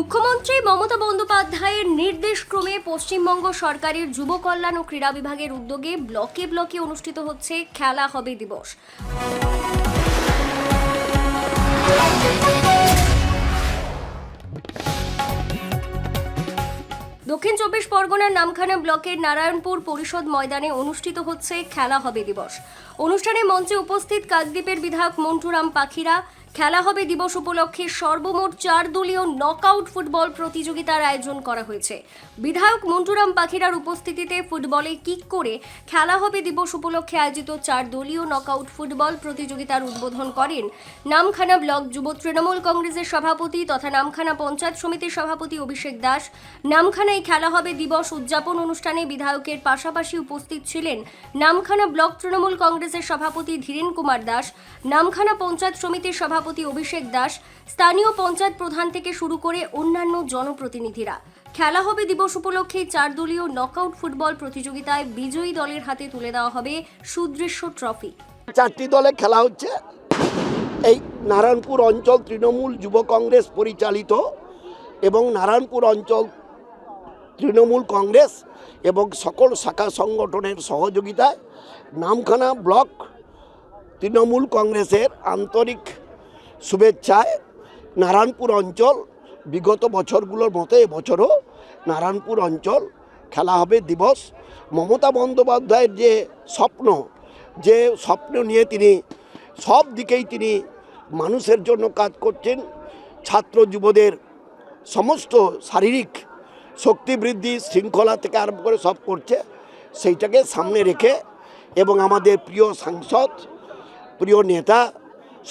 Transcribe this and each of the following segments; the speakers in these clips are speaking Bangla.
মুখ্যমন্ত্রী মমতা বন্দ্যোপাধ্যায়ের নির্দেশক্রমে পশ্চিমবঙ্গ সরকারের যুব কল্যাণ ও ক্রীড়া বিভাগের উদ্যোগে ব্লকে ব্লকে অনুষ্ঠিত হচ্ছে খেলা হবে দিবস। দক্ষিণ চব্বিশ পরগনার নামখানা ব্লকের নারায়ণপুর পরিষদ ময়দানে অনুষ্ঠিত হচ্ছে খেলা হবে দিবস। অনুষ্ঠানে মঞ্চে উপস্থিত কাকদ্বীপের বিধায়ক মন্টুরাম পাখিরা খেলা হবে দিবস উপলক্ষে সর্বমোট চার দলীয় নকআউট ফুটবল প্রতিযোগিতার আয়োজন করা হয়েছে। বিধায়ক মন্টুরাম পাখিরার উপস্থিতিতে ফুটবলে কিক করে খেলা হবে দিবস উপলক্ষে আয়োজিত চার দলীয় নকআউট ফুটবল প্রতিযোগিতার উদ্বোধন করেন নামখানা ব্লক যুব তৃণমূল কংগ্রেসের সভাপতি তথা নামখানা পঞ্চায়েত সমিতির সভাপতি অভিষেক দাস। নামখানায় খেলা হবে দিবস উদযাপন অনুষ্ঠানে বিধায়কের পাশাপাশি উপস্থিত ছিলেন নামখানা ব্লক তৃণমূল কংগ্রেসের সভাপতি ধীরেন কুমার দাস। নামখানা পঞ্চায়েত সমিতির সভাপতি অভিষেক দাস, স্থানীয় পঞ্চায়েত প্রধান থেকে শুরু করে অন্যান্য জনপ্রতিনিধিরা। খেলা হবে দিবস উপলক্ষে চার দলীয় নকআউট ফুটবল প্রতিযোগিতায় বিজয়ী দলের হাতে তুলে দেওয়া হবে সুদৃশ্য ট্রফি চারটি দলে খেলা হচ্ছে। এই নারায়ণপুর অঞ্চল তৃণমূল যুব কংগ্রেস পরিচালিত এবং নারায়ণপুর অঞ্চল তৃণমূল কংগ্রেস এবং সকল শাখা সংগঠনের সহযোগিতায় নামখানা ব্লক তৃণমূল কংগ্রেসের আন্তরিক শুভেচ্ছায় নারায়ণপুর অঞ্চল, বিগত বছরগুলোর মতো এবছরও নারায়ণপুর অঞ্চল খেলা হবে দিবস। মমতা বন্দ্যোপাধ্যায়ের যে স্বপ্ন যে স্বপ্ন নিয়ে তিনি সব দিকেই তিনি মানুষের জন্য কাজ করছেন, ছাত্র যুবদের সমস্ত শারীরিক শক্তি বৃদ্ধি, শৃঙ্খলা থেকে আরম্ভ করে সব করছে, সেইটাকে সামনে রেখে এবং আমাদের প্রিয় সাংসদ, প্রিয় নেতা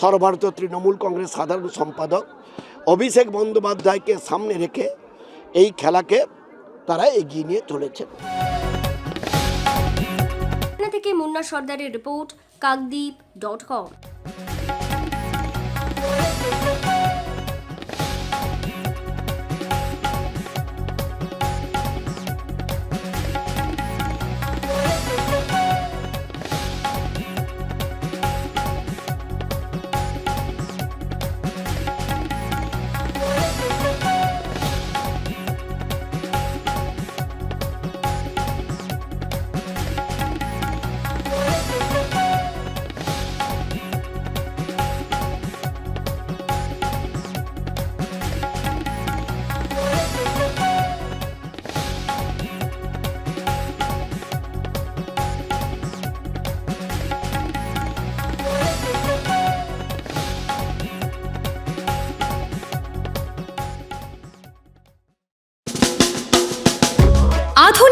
সর্বভারতীয় তৃণমূল কংগ্রেস সাধারণ সম্পাদক অভিষেক বন্দ্যোপাধ্যায়কে সামনে রেখে এই খেলাকে তারা এগিয়ে নিয়ে চলেছে। থেকে মুন্না সর্দারের রিপোর্ট, কাকদ্বীপ ডট কম।